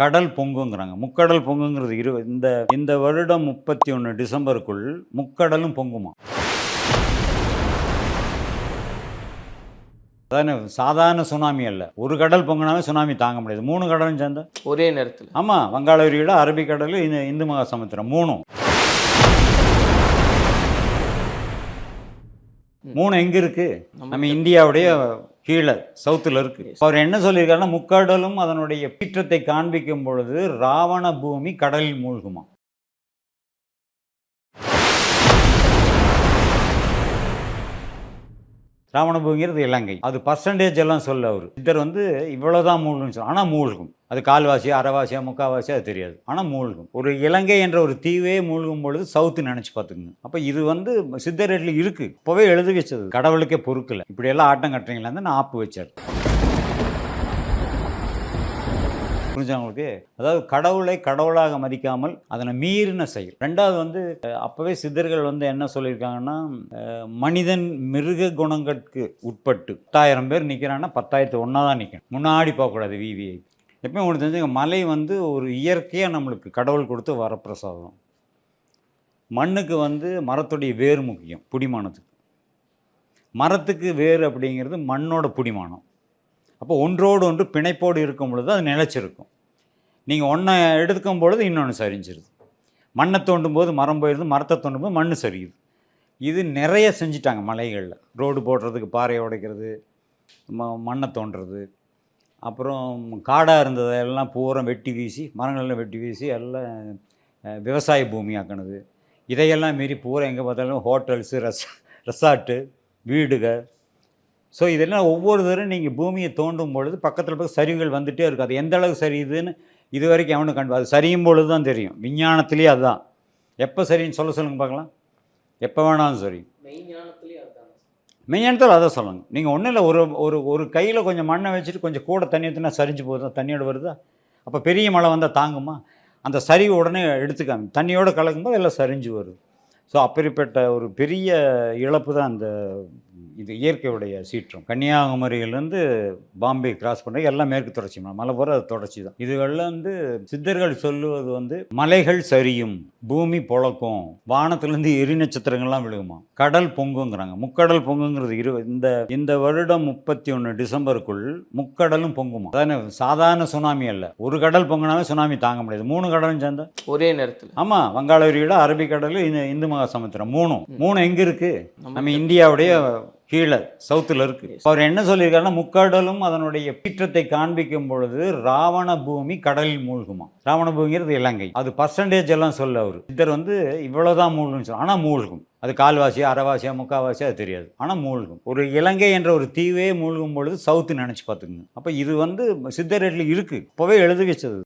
கடல் பொங்குங்கிறாங்க. முக்கடல் பொங்குங்கிறது இரு இந்த இந்த வருடம் முப்பத்தி ஒன்று டிசம்பருக்குள் முக்கடலும் பொங்குமா? அதான சாதாரண சுனாமி அல்ல. ஒரு கடல் பொங்குனாவே சுனாமி தாங்க முடியாது. மூணு கடலும் சேர்ந்தா? ஒரே நேரத்தில். ஆமாம் வங்காள விரிகுடா அரபிக்கடல் இந்த இந்து மகா சமுத்திரம் மூணும் மூணு எங்க இருக்கு? நம்ம இந்தியாவுடைய கீழே சவுத்தில் இருக்கு. அவர் என்ன சொல்லியிருக்காருன்னா முக்கடலும் அதனுடைய பீற்றத்தை காண்பிக்கும் பொழுது ராவண பூமி கடலில் மூழ்குமா ராவணபூமிங்கிறது இலங்கை. அது பர்சன்டேஜ் எல்லாம் சொல்ல அவர். சித்தர் வந்து இவ்வளோதான் மூழ்குன்னு சொல்ல ஆனால் மூழ்கும். அது கால்வாசியா அரைவாசியா முக்காவாசியா அது தெரியாது. ஆனால் மூழ்கும். ஒரு இலங்கை என்ற ஒரு தீவே மூழ்கும் பொழுது சவுத்து நினச்சி பார்த்துக்குங்க. அப்போ இது வந்து சித்தரேட்டில் இருக்குது இப்போவே எழுதி வச்சது. கடவுளுக்கே பொறுக்கலை. இப்படியெல்லாம் ஆட்டம் கட்டுறீங்களான்னு நான் ஆப்பு வச்சார். புரிஞ்சவங்களுக்கு அதாவது கடவுளை கடவுளாக மதிக்காமல் அதனை மீறின செயல். ரெண்டாவது வந்து அப்பவே சித்தர்கள் வந்து என்ன சொல்லியிருக்காங்கன்னா மனிதன் மிருக குணங்களுக்கு உட்பட்டு பத்தாயிரம் பேர் நிற்கிறான்னா பத்தாயிரத்து ஒன்றா தான் நிற்கணும் முன்னாடி போகக்கூடாது விவிஐ எப்பயும் உங்களுக்கு தெரிஞ்சுங்க மலை வந்து ஒரு இயற்கையாக நம்மளுக்கு கடவுள் கொடுத்து வரப்பிரசாதம். மண்ணுக்கு வந்து மரத்துடைய வேர் முக்கியம் புடிமானத்துக்கு. மரத்துக்கு வேர் அப்படிங்கிறது மண்ணோட புடிமானம். அப்போ ஒன்றோடு ஒன்று பிணைப்போடு இருக்கும் பொழுது அது நிலச்சிருக்கும். நீங்கள் ஒன்றை எடுக்கும் பொழுது இன்னொன்று சரிஞ்சிருது. மண்ணை தோண்டும் போது மரம் போயிடுது மரத்தை தோண்டும் போது மண் சரியுது. இது நிறைய செஞ்சிட்டாங்க மலைகளில். ரோடு போடுறதுக்கு பாறையை உடைக்கிறது ம மண்ணை தோண்டுறது. அப்புறம் காடாக இருந்ததெல்லாம் பூரா வெட்டி வீசி மரங்களெல்லாம் வெட்டி வீசி எல்லாம் விவசாய பூமி ஆக்கினது இதையெல்லாம் மீறி பூரா எங்கே பார்த்தாலும் ஹோட்டல்ஸு ரெஸ் ரெசார்ட்டு வீடுகள் ஸோ இதெல்லாம் ஒவ்வொரு தடவை நீங்கள் பூமியை தோண்டும் பொழுது பக்கத்தில் போய் சரிவுகள் வந்துகிட்டே இருக்கும். அது எந்த அளவுக்கு சரியுதுன்னு இது வரைக்கும் எவனும் கண்டு அது சரியும் பொழுது தான் தெரியும். விஞ்ஞானத்திலேயே அதுதான். எப்போ சரின்னு சொல்ல சொல்லுங்க பார்க்கலாம். எப்போ வேணாலும் சரி. மெய்ஞானத்தில் அதை சொல்லுங்க. நீங்கள் ஒன்றும் இல்லை ஒரு ஒரு ஒரு கையில் கொஞ்சம் மண்ணை வச்சுட்டு கொஞ்சம் கூட தண்ணி ஊற்றினா சரிஞ்சு போகுதா? தண்ணியோட வருதா? அப்போ பெரிய மழை வந்தால் தாங்குமா? அந்த சரிவு உடனே எடுத்துக்காம தண்ணியோட கலக்கும்போது எல்லாம் சரிஞ்சு வருது. ஸோ அப்படிப்பட்ட ஒரு பெரிய இழப்பு தான் அந்த இது இயற்கையுடைய சீற்றம். கன்னியாகுமரியிலேருந்து பாம்பே கிராஸ் பண்ண எல்லாம் மேற்கு தொடர்ச்சி மலை மலை போகிற அது தொடர்ச்சி தான். இதுகளில் வந்து சித்தர்கள் சொல்லுவது வந்து மலைகள் சரியும் பூமி பொழக்கும் வானத்திலேருந்து எரி நட்சத்திரங்கள்லாம் விழுகுமா? கடல் பொங்குங்கிறாங்க. முக்கடல் பொங்குங்கிறது இரு இந்த இந்த வருடம் முப்பத்தி ஒன்று டிசம்பருக்குள் முக்கடலும் பொங்குமா? அதான சாதாரண சுனாமி அல்ல. ஒரு கடல் பொங்குனாவே சுனாமி தாங்க முடியாது. மூணு கடலும் சேர்ந்தா? ஒரே நேரத்தில். ஆமாம் வங்காள விரிகுடா அரபிக்கடல் இந்த இந்து மகா சமுத்திரம் மூணும் மூணு எங்கே இருக்கு? நம்ம இந்தியாவுடைய கீழே சவுத்தில் இருக்கு. அவர் என்ன சொல்லியிருக்காருன்னா முக்கடலும் அதனுடைய பீற்றத்தை காண்பிக்கும் பொழுது ராவண பூமி கடலில் மூழ்குமா? ராவண பூமிங்கிறது இலங்கை. அது பர்சன்டேஜ் எல்லாம் சொல்ல அவர். சித்தர் வந்து இவ்வளோதான் மூழ்குன்னு சொல்ல ஆனால் மூழ்கும். அது கால்வாசியா அரைவாசியா முக்காவாசியா அது தெரியாது. ஆனால் மூழ்கும். ஒரு இலங்கை என்ற ஒரு தீவே மூழ்கும் பொழுது சவுத்து நினச்சி பார்த்துக்குங்க. அப்போ இது வந்து சித்தரேட்டில் இருக்குது இப்போவே எழுதி வச்சது.